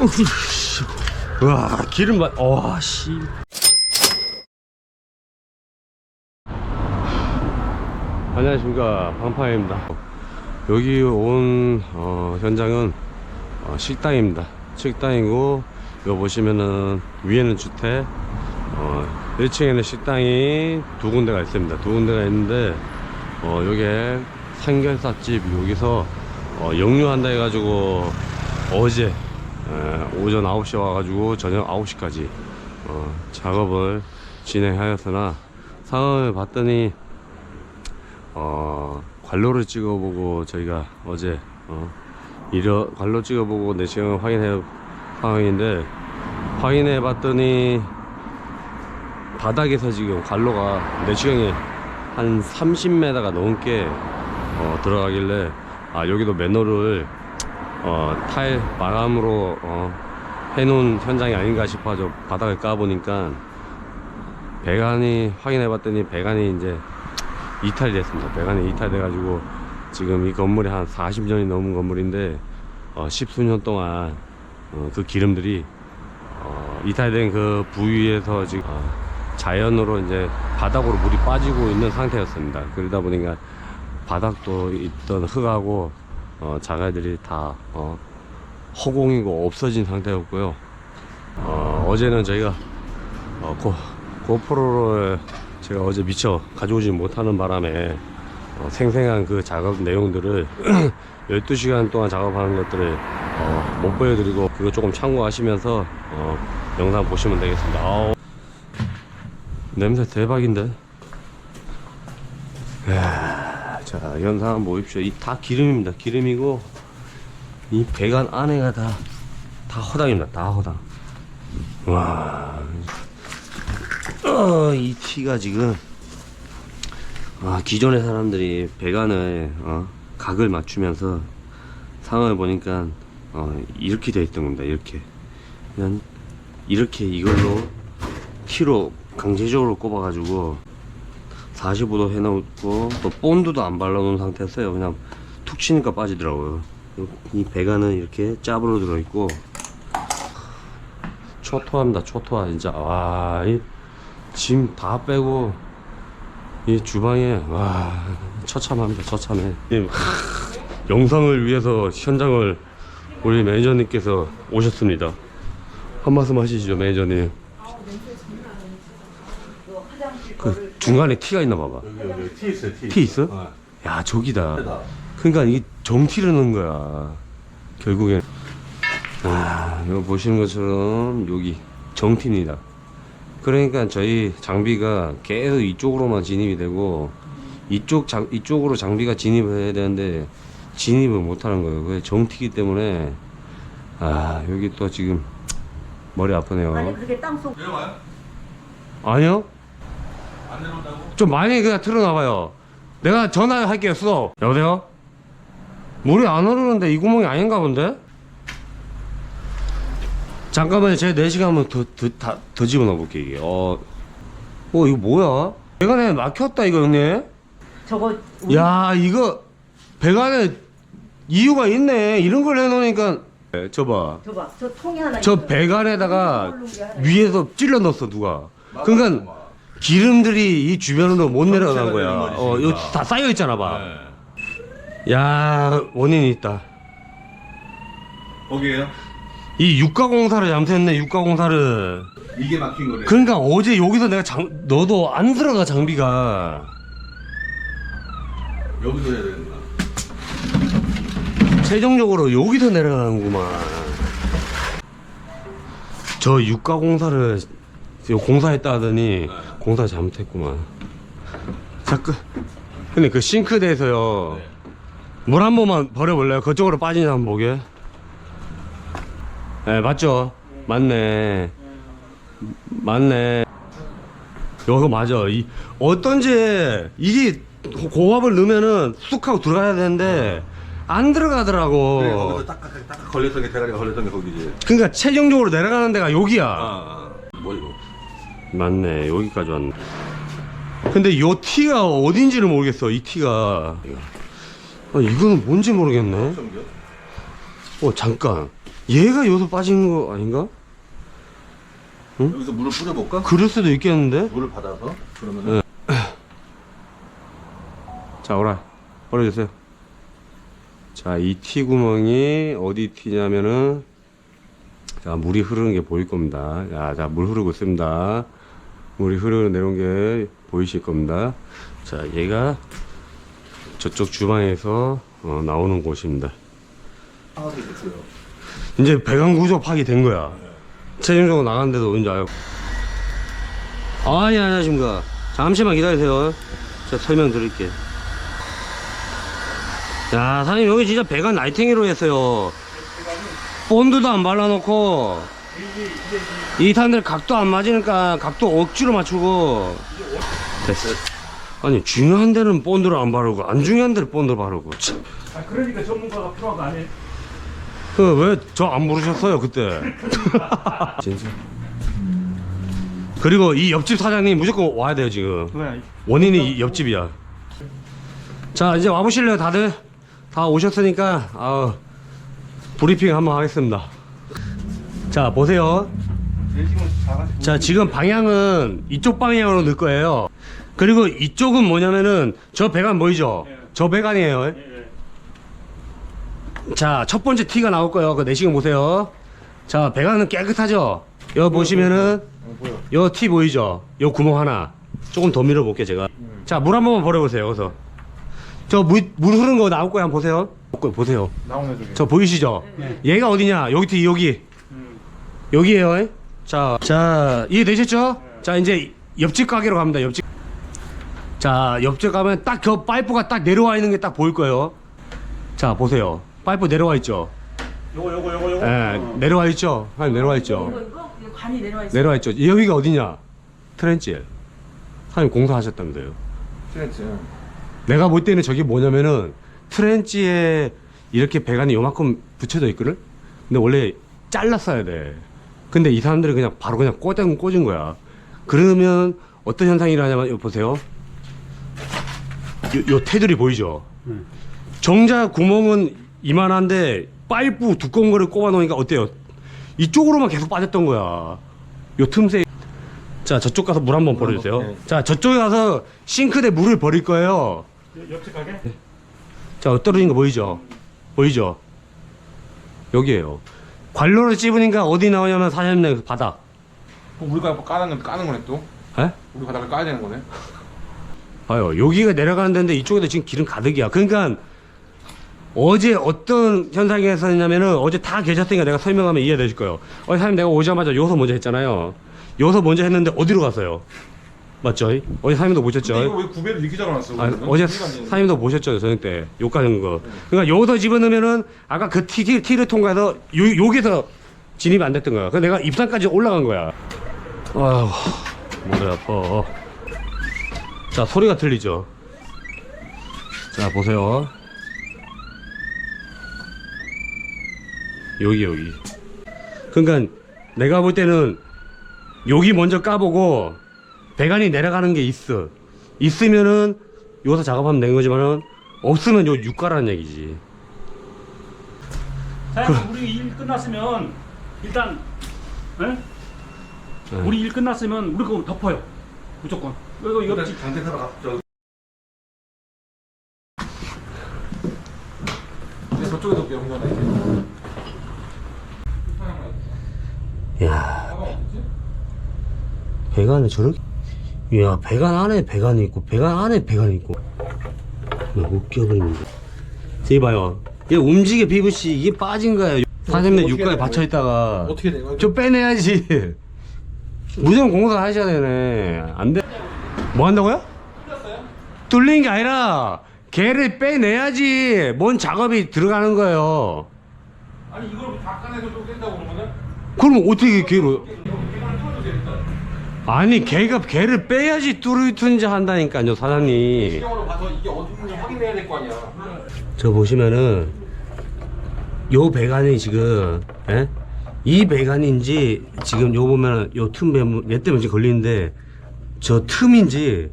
우씨. 와 기름 맛. 와 씨. 안녕하십니까 방파입니다. 여기 온 어, 현장은 어, 식당입니다. 식당이고 여기 보시면은 위에는 주택, 어, 1층에는 식당이 두 군데가 있습니다. 두 군데가 있는데 어, 여기에 삼겹살집 여기서 어, 영유한다 해가지고 어제 에, 오전 9시 와가지고 저녁 9시까지 어, 작업을 진행하였으나 상황을 봤더니 어, 관로를 찍어보고 저희가 어제 어, 관로 찍어보고 내시경을 확인해 상황인데 확인해 봤더니 바닥에서 지금 관로가 내시경이 한 30m가 넘게 어, 들어가길래 아 여기도 맨홀을 어, 타일 마감으로 어, 해놓은 현장이 아닌가 싶어서 바닥을 까보니까 배관이 확인해 봤더니 배관이 이제 이탈이 됐습니다. 배관이 이탈돼가지고 지금 이 건물이 한 40년이 넘은 건물인데 어, 십수년 동안 어, 그 기름들이 어, 이탈된 그 부위에서 지금 어, 자연으로 이제 바닥으로 물이 빠지고 있는 상태였습니다. 그러다 보니까 바닥도 있던 흙하고 어, 자갈들이 다 어, 허공이고 없어진 상태였고요. 어, 어제는 저희가 어, 고, 고프로를 제가 어제 미처 가져오지 못하는 바람에 어, 생생한 그 작업 내용들을 12시간 동안 작업하는 것들을 어, 못 보여드리고 그거 조금 참고하시면서 어, 영상 보시면 되겠습니다. 아우, 냄새 대박인데. 이야, 자 현상 한번 보십시오. 이 다 기름입니다. 기름이고 이 배관 안에가 다 다 허당입니다. 다 허당. 와. 어, 이 티가 지금 아, 기존의 사람들이 배관을 어, 각을 맞추면서 상황을 보니까 어, 이렇게 돼 있던 겁니다. 이렇게 그냥 이렇게 이걸로 티로 강제적으로 꼽아 가지고 45도 해놓고 또 본드도 안 발라놓은 상태였어요. 그냥 툭 치니까 빠지더라고요. 이 배관은 이렇게 짭으로 들어있고 초토화입니다. 초토화 진짜 와이 짐다 빼고 이 주방에 와 처참합니다 처참해 이, 하, 영상을 위해서 현장을 우리 매니저님께서 오셨습니다 한 말씀 하시죠 매니저님 그 중간에 티가 있나 봐봐 여기 여기 티 있어요 티. 티 있어? 어. 야 저기다 그러니까 이게 정티를 넣은 거야 결국엔 아 이거 보시는 것처럼 여기 정티입니다 그러니까 저희 장비가 계속 이쪽으로만 진입이 되고 이쪽 장 이쪽으로 장비가 진입을 해야 되는데 진입을 못 하는 거예요. 그게 정티기 때문에 아 여기 또 지금 머리 아프네요. 아니 그게 땅속 내려와요? 아니요? 좀 많이 그냥 틀어놔봐요. 내가 전화할게요. 수도. 여보세요? 물이 안 흐르는데 이 구멍이 아닌가 본데? 잠깐만요. 제가 4시간 한번 더, 더, 다, 더 집어넣어 볼게요. 이게. 어, 어, 이거 뭐야? 배관에 막혔다, 이거, 형님. 저거 우리 야, 이거, 배관에 이유가 있네. 이런 걸 해놓으니까. 네, 저 봐. 저봐 저 통이 하나 저 있어. 배관에다가 위에서 찔러 넣었어, 누가. 그러니까 기름들이 이 주변으로 못 내려간 거야. 내는 거지, 어, 이거 그러니까. 다 쌓여 있잖아, 봐. 네. 야, 원인이 있다. 거기에요? 이 육가공사를 잘못했네, 육가공사를. 이게 막힌 거네. 그러니까 어제 여기서 내가 장, 너도 안 들어가, 장비가. 여기서 해야 되는구나. 최종적으로 여기서 내려가는구만. 저 육가공사를 요 공사했다 하더니 공사 잘못했구만. 자꾸. 근데 그 싱크대에서요. 물한 번만 버려볼래요? 그쪽으로 빠지냐 한번 보게. 네, 맞죠? 맞네. 맞네. 이거 맞아. 이, 어떤지, 이게 고압을 넣으면은 쑥 하고 들어가야 되는데, 안 들어가더라고. 그래, 거기서 딱딱 딱 걸렸던 게 대가리가 걸렸던 게 거기지. 그러니까 최종적으로 내려가는 데가 여기야. 아, 아. 뭐 이거? 맞네. 여기까지 왔네. 근데 요 티가 어딘지를 모르겠어. 이 티가. 아, 이거는 뭔지 모르겠네. 어, 잠깐. 얘가 여기서 빠진 거 아닌가? 여기서 물을 뿌려볼까? 그럴 수도 있겠는데? 물을 받아서 그러면은 자, 오라. 버려주세요. 자, 이 티 구멍이 어디 튀냐면은, 자, 물이 흐르는 게 보일 겁니다. 자, 자, 물 흐르고 있습니다. 물이 흐르는 내려온 게 보이실 겁니다. 자, 얘가 저쪽 주방에서 어, 나오는 곳입니다. 하나도 됐고요. 이제 배관 구조 파악이 거야. 최종적으로 나가는데도 언제 알고. 아니, 안녕하십니까. 잠시만 기다리세요. 제가 설명 드릴게. 야, 사장님, 여기 진짜 배관 라이팅으로 했어요. 본드도 안 발라놓고, 이 탄들 각도 안 맞으니까 각도 억지로 맞추고. 됐어. 아니, 중요한 데는 본드를 안 바르고, 안 중요한 데는 본드 바르고. 참. 아, 그러니까 전문가가 필요한 거 아니에요? 그왜 저 안 부르셨어요 그때? 진짜. 그리고 이 옆집 사장님 무조건 와야 돼요 지금. 왜? 원인이 이 옆집이야. 자 이제 와보실래요 다들? 다 오셨으니까 아 브리핑 한번 하겠습니다. 자 보세요. 자 지금 방향은 이쪽 방향으로 넣을 거예요. 그리고 이쪽은 뭐냐면은 저 배관 보이죠? 저 배관이에요. 예, 예. 자, 첫 번째 티가 나올 거예요. 그 내시경 보세요. 자, 배관은 깨끗하죠? 여기 보시면은, 요티 보이죠? 요 구멍 하나. 조금 더 밀어 볼게요, 제가. 자, 물 한 번만 버려보세요, 여기서. 저 물, 물 흐르는 거 나올 거야, 한번 보세요. 보- 보세요. 나오네 저기. 저 보이시죠? 얘가 어디냐? 여기 티, 여기. 여기에요. 자, 자, 이해되셨죠? 자, 이제 옆집 가게로 갑니다, 옆집. 자, 옆집 가면 딱 그 파이프가 딱 내려와 있는 게 딱 보일 거예요. 자, 보세요. 파이프 내려와 있죠? 요거 요거 요거 요거. 예, 어. 내려와 있죠? 한 내려와 있죠? 이거 이거 이거 관이 내려와 있어. 내려와 있죠? 여기가 어디냐? 트렌치. 사장님 공사하셨다면서요. 트렌치. 내가 볼 때는 저게 뭐냐면은 트렌치에 이렇게 배관이 요만큼 붙여져 있거든? 근데 원래 잘랐어야 돼. 근데 이 사람들이 그냥 바로 그냥 꽂은, 꽂은 거야. 그러면 어떤 현상이 일어나냐면, 요 보세요. 요, 요 테두리 보이죠? 정자 구멍은 이만한데 파이프 두꺼운 거를 꼽아 놓으니까 어때요? 이쪽으로만 계속 빠졌던 거야. 요 틈새. 자, 저쪽 가서 물 한번 버려주세요. 네. 자, 저쪽에 가서 싱크대 물을 버릴 거예요. 여- 옆집 가게? 자, 떨어진 거 보이죠? 보이죠? 여기에요. 관로를 찝으니까 어디 나오냐면 사장님 바닥. 그럼 우리가 까는 건 까는 거네 또. 에? 우리 바닥을 까야 되는 거네. 봐요. 여기가 내려가는 데인데 이쪽에도 지금 기름 가득이야. 그러니까 어제 어떤 현상이 있었냐면은 어제 다 계셨으니까 내가 설명하면 이해되실 거예요. 어제 사장님 내가 오자마자 요서 먼저 했잖아요. 요서 먼저 했는데 어디로 갔어요? 맞죠? 어제 사장님도 보셨죠? 근데 이거 왜 구배를 이렇게 잡아놨어? 아, 그러면? 어제 이해가 안 되는데. 사장님도 보셨죠 저녁 때 욕 가는 거. 그러니까 여기서 집어넣으면은 아까 그 티, 티, 티를 통과해서 요, 여기서 진입이 안 됐던 거야. 그래서 내가 입상까지 올라간 거야. 아휴 머리 아파. 자 소리가 들리죠. 자 보세요. 여기 여기. 그러니까 내가 볼 때는 여기 먼저 까보고 배관이 내려가는 게 있어. 있으면은 여기서 작업하면 되는 거지만은 없으면 요 육가라는 얘기지. 사장님 우리 일 끝났으면 일단 예? 네. 우리 일 끝났으면 우리 그거 덮어요. 무조건. 이거 이거 옆집 장대 사러 가. 저 근데 저쪽에도 몇 명이나 야 배관에 저렇게 야 배관 안에 배관이 있고 배관 안에 배관이 있고. 웃겨버리는데. 저기 봐요. 얘 움직여 PVC 이게 빠진 거야. 사장님 육가에 해야? 받쳐 있다가. 어떻게 된 거야? 좀 빼내야지. 무조건 공사 하셔야 되네. 안돼. 뭐 한다고요? 뚫린 게 아니라 개를 빼내야지. 뭔 작업이 들어가는 거예요. 아니 이걸 다 까내서 또 깬다고 그러면은? 그럼 어떻게 개로 아니 개가 개를 빼야지 뚫든지 한다니까요 사장님 시경으로 봐서 이게 어디 있는지 확인해야 될 거 아니야. 저 보시면은 요 배관이 지금 예? 이 배관인지 지금 요 보면은 요틈얘 때문에 지금 걸리는데 저 틈인지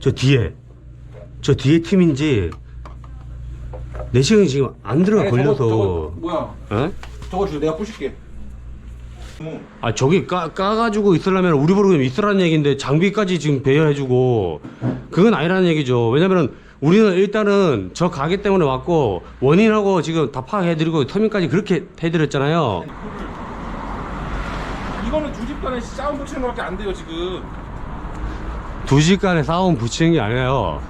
저 뒤에 저 뒤에 틈인지 내시경이 지금 안 들어가 아니, 저거- 걸려서 저거 뭐야? 예? 저거 줘 내가 부실게 아 저기 까, 까가지고 있으려면 우리 보러 있으라는 얘기인데 장비까지 지금 배열해주고 그건 아니라는 얘기죠. 왜냐면은 우리는 일단은 저 가게 때문에 왔고 원인하고 지금 다 파악해드리고 터미까지 그렇게 해드렸잖아요. 이거는 두 집 간에 싸움 붙이는 거밖에 안 돼요 지금. 두 시간에 싸움 붙이는 게 아니라요.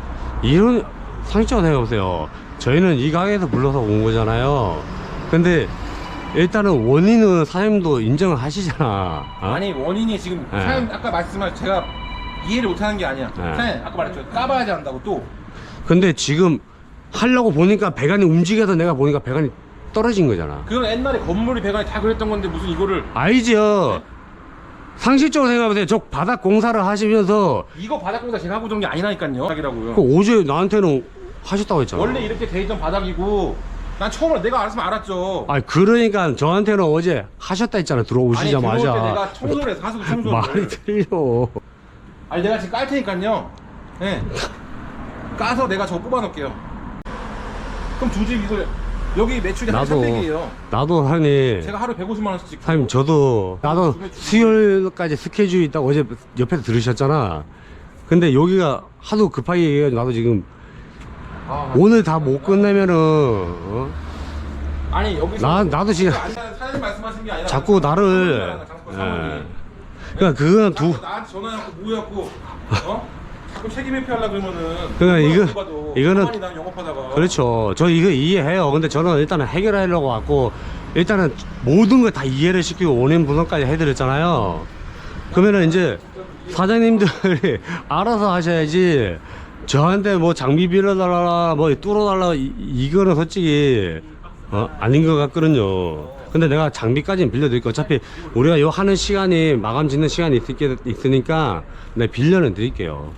이런 상식적으로 생각해보세요. 저희는 이 가게에서 불러서 온 거잖아요. 근데 일단은 원인은 사장님도 인정을 하시잖아 어? 아니 원인이 지금 네. 사장님 아까 말씀한 제가 이해를 못하는 게 아니야 네. 사장님 아까 말했죠 까봐야지 한다고 또 근데 지금 하려고 보니까 배관이 움직여서 내가 보니까 배관이 떨어진 거잖아. 그건 옛날에 건물이 배관이 다 그랬던 건데 무슨 이거를 알죠? 상식적으로 생각해보세요. 저 바닥 공사를 하시면서 이거 바닥 공사 제가 하고 있는 게 아니라니까요 바닥이라고요 그 어제 나한테는 하셨다고 했잖아. 원래 이렇게 돼 있던 바닥이고 난 처음으로 내가 알았으면 알았죠 아니 그러니까 저한테는 어제 하셨다 했잖아. 아니 들어올 때 들어오시자마자. 내가 청소를 해서 하수구 청소를 말이 틀려. 아니 내가 지금 깔 테니까요 예 까서 내가 저거 뽑아 놓을게요 그럼 두 집 이거 여기 매출이 한 나도 300이에요 나도 하니 제가 하루에 150만 원씩 찍고 사장님 저도 나도 수요일까지 스케줄이 있다고 어제 옆에서 들으셨잖아. 근데 여기가 하도 급하게 얘기해가지고 나도 지금 아, 오늘 다 못 끝내면은 어? 아니 여기서 나 나도 지금 아니 사장님 말씀하신 게 아니라 자꾸 나를 예. 그러니까 그건 두 나- 나한테 전화해갖고 뭐해갖고 어? 자꾸 책임 회피하려 그러면은 그러니까 이거- 누가 봐도 이거는- 가만히 난 영업하다가. 그렇죠. 저 이거 이해해요. 근데 저는 일단은 해결하려고 왔고 일단은 모든 걸 다 이해를 시키고 원인 분석까지 해드렸잖아요. 그러면은 이제 사장님들이 알아서 하셔야지 저한테 뭐 장비 빌려달라 뭐 뚫어달라 이, 이거는 솔직히 어? 아닌 것 같거든요 근데 내가 장비까지는 빌려드릴게 어차피 우리가 요 하는 시간이 마감 짓는 시간이 있, 있으니까 내가 빌려는 드릴게요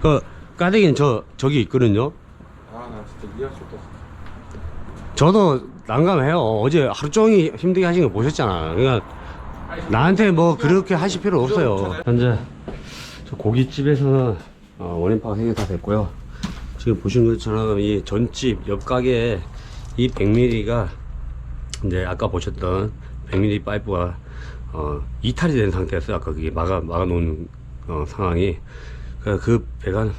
그 까대기는 저 저기 있거든요 아나 진짜 이해할 수 없다 저도 난감해요 어제 하루 종일 힘들게 하신 거 보셨잖아 그러니까 나한테 뭐 그렇게 하실 필요 없어요 현재 저 고깃집에서는 어, 원인 파악 해결 다 됐고요. 지금 보시는 것처럼 이 전집 옆 가게에 이 100mm가 이제 아까 보셨던 100mm 파이프가 어, 이탈이 된 상태였어요 아까 그게 막아 막아 놓은 어, 상황이 그그 배관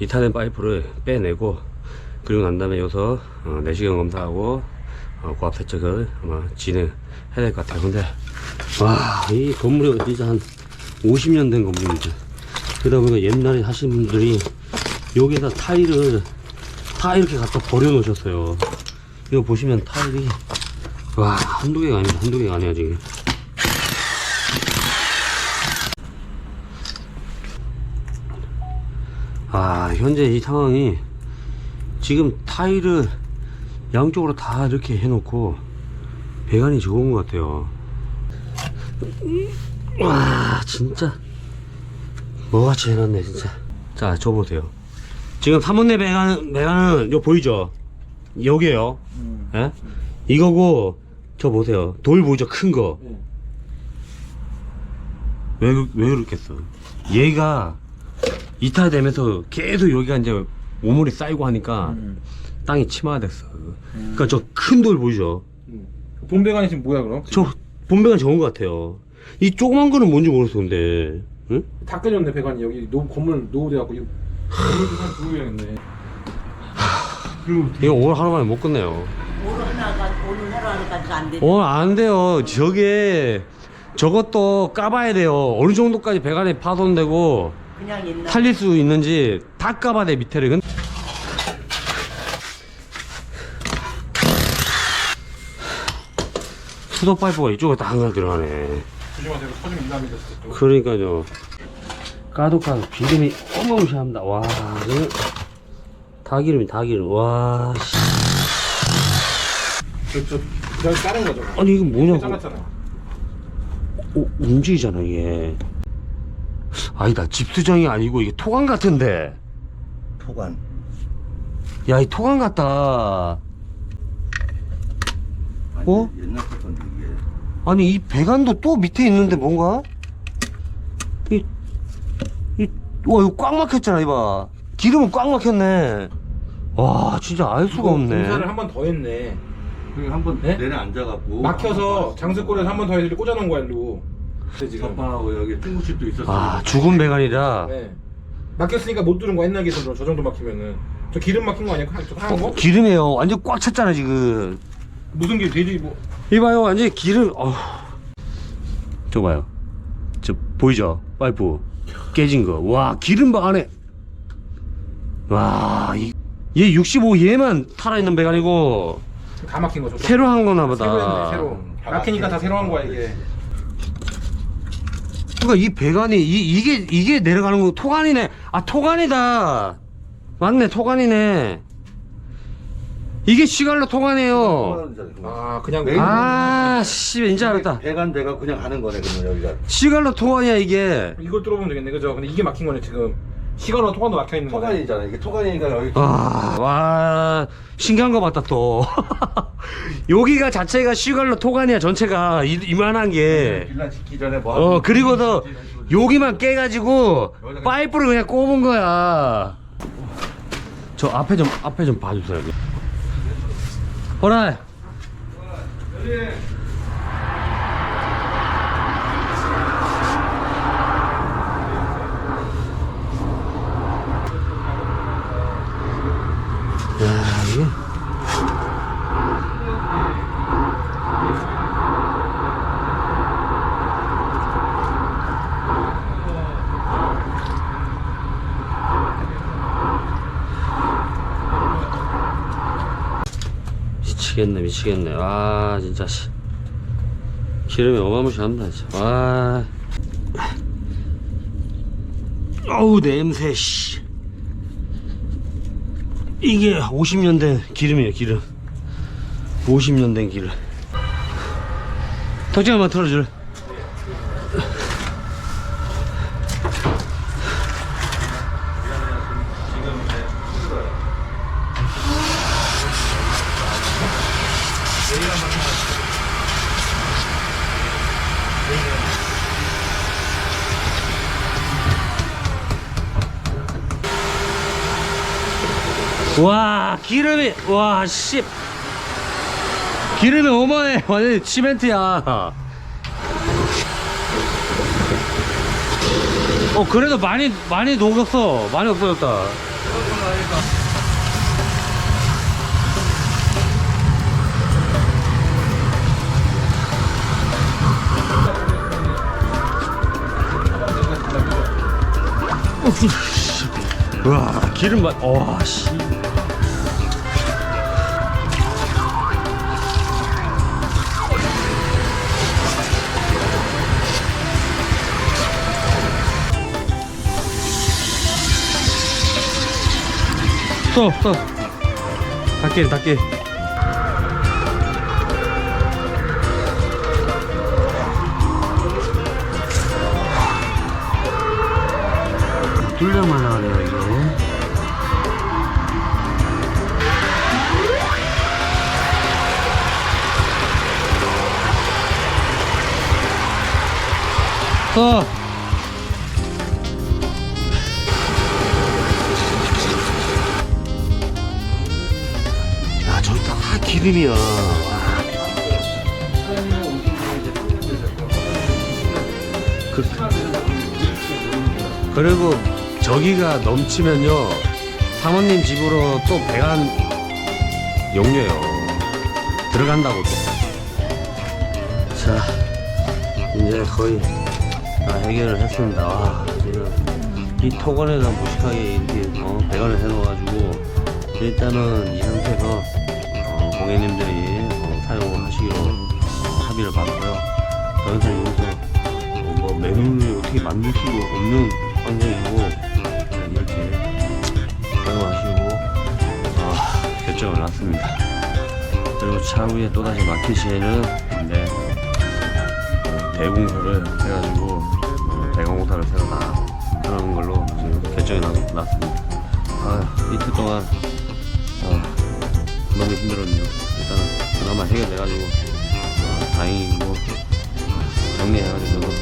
이탈된 파이프를 빼내고 그리고 난 다음에 여기서 어, 내시경 검사하고 어, 고압 세척을 아마 진행해야 될 것 같아요. 근데 와 이 건물이 진짜 한 50년 된 건물입니다 그러다 보니까 옛날에 하신 분들이 여기다 타일을 다 이렇게 갖다 버려 놓으셨어요. 이거 보시면 타일이 와 한두 개가 아닙니다. 한두 개가 아니야 지금. 아 현재 이 상황이 지금 타일을 양쪽으로 다 이렇게 해놓고 배관이 좋은 것 같아요. 와 진짜 뭐같이 해놨네 진짜. 자 저 보세요. 지금 3원내 배관, 배관은 요 보이죠? 여기에요. 예? 이거고 저 보세요. 돌 보이죠? 큰거. 네. 왜, 그- 왜 그렇겠어? 얘가 이탈되면서 계속 여기가 이제 오물이 쌓이고 하니까 땅이 침하됐어. 그러니까 저 큰 돌 보이죠? 본배관이 지금 뭐야 그럼? 저 본배관 적은 것 같아요. 이 조그만 거는 뭔지 모르겠어 근데 응? 다 깨졌네 배관이 여기 노, 건물 노후돼갖고 이거 그리고 이거 오늘 하루 만에 못 끝내요. 오늘 하나가 오늘 하루 하니까 안 돼. 오늘 안 돼요. 저게 저것도 까봐야 돼요. 어느 정도까지 배관이 파손되고 그냥 옛날 살릴 수 있는지 다 까봐야 돼 밑에를. 근- 수도 파이프가 이쪽에 다 항상 들어가네 조심하세요 터지면 진짜 또. 그러니까요 까도 까도 기름이 어마무시합니다 와 이거 다 기름이 다 기름 와 씨. 저, 저, 그냥 다른 거죠 아니 이거 뭐냐고 잘랐잖아 어, 움직이잖아 이게 아니다 집수정이 아니고 이게 토강 같은데 토관. 야 이 토강 같다 어? 옛날 이게. 아니 이 배관도 또 밑에 있는데 뭔가? 이, 이, 와 이거 꽉 막혔잖아 이봐. 기름은 꽉 막혔네. 와 진짜 알 수가 없네. 공사를 한 번 더 했네. 그리고 한번 네? 내내 앉아갖고 막혀서 장수골에서 한 번 더 해서 꽂아놓은 거야 일로. 근데 지금 전방하고 여기 중국집도 있었어요. 아 죽은 배관이라? 네. 막혔으니까 못 들은 거 옛날 기술로 저 정도 막히면은. 저 기름 막힌 거 아니야? 저 하얀 거? 기름이에요. 완전 꽉 찼잖아 지금 무슨 길 돼지 뭐. 이봐요 완전 기름 어. 저 봐요. 저 보이죠? 파이프. 깨진 거와 기름 봐 안에. 와얘 65 얘만 살아있는 배관이고 다 막힌 거죠. 새로 한 거나 보다. 새로 했네 새로. 막히니까 다 새로 한 거야 이게. 그러니까 이 배관이 이, 이게 이게 내려가는 거 토관이네. 아 토관이다. 맞네 토관이네 이게 시갈로 토관이에요 아 그냥 메인- 아씨 이제 알았다. 배관대가 그냥 가는 거네 그러면 여기가. 시갈로 토관이야 이게. 이걸 뚫어보면 되겠네. 그죠? 근데 이게 막힌 거네 지금. 시간으로 통관도 막혀 있는 거네. 토관이잖아. 이게 토관이니까 여기 아, 와 신기한 거 봤다 또. 여기가 자체가 시갈로 토관이야 전체가. 이, 이만한 게. 빌라 짓기 전에 뭐어 그리고서 여기만 깨가지고 파이프를 그냥 꼽은 거야. 저 앞에 좀 앞에 좀 봐주세요 호라 야 이게 미치겠네 미치겠네. 와 진짜 씨. 기름이 어마무시합니다 진짜. 와. 어우 냄새 씨. 이게 50년 된 기름이에요 기름. 50년 된 기름. 덕지 한번 틀어줄 와 기름이 와씨. 기름이 어마해. 완전 시멘트야. 어 그래도 많이 많이 녹였어. 많이 없어졌다. 와 기름 맛 와 씨 스톱 스톱 닫게 닫게 뚫려만 나가네요 이거. 어. 저기 다 기름이야 와. 그, 그리고 저기가 넘치면요 사모님 집으로 또 배관 용료요. 들어간다고 자 이제 거의 다 해결을 했습니다. 와이 토건에다 무식하게 이렇게 어, 배관을 해놓아가지고 일단은 이 상태에서 어, 고객님들이 어, 사용을 하시기로 어, 합의를 받고요. 더 이상 여기서 어, 뭐 매물을 어떻게 만들 수도 없는 환경이고 그냥 이렇게 사용하시고 어, 결정을 났습니다. 그리고 차후에 또다시 막힐 시에는 네, 어, 대공사를 해가지고 어, 대공사를 새로 다 하는 걸로 결정이 나, 났습니다. 아 이틀 동안 어, 너무 힘들었네요 일단은 그나마 해결돼가지고 어, 다행이고 정리해가지고 저도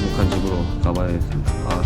행복한 집으로 가봐야 겠습니다. 아,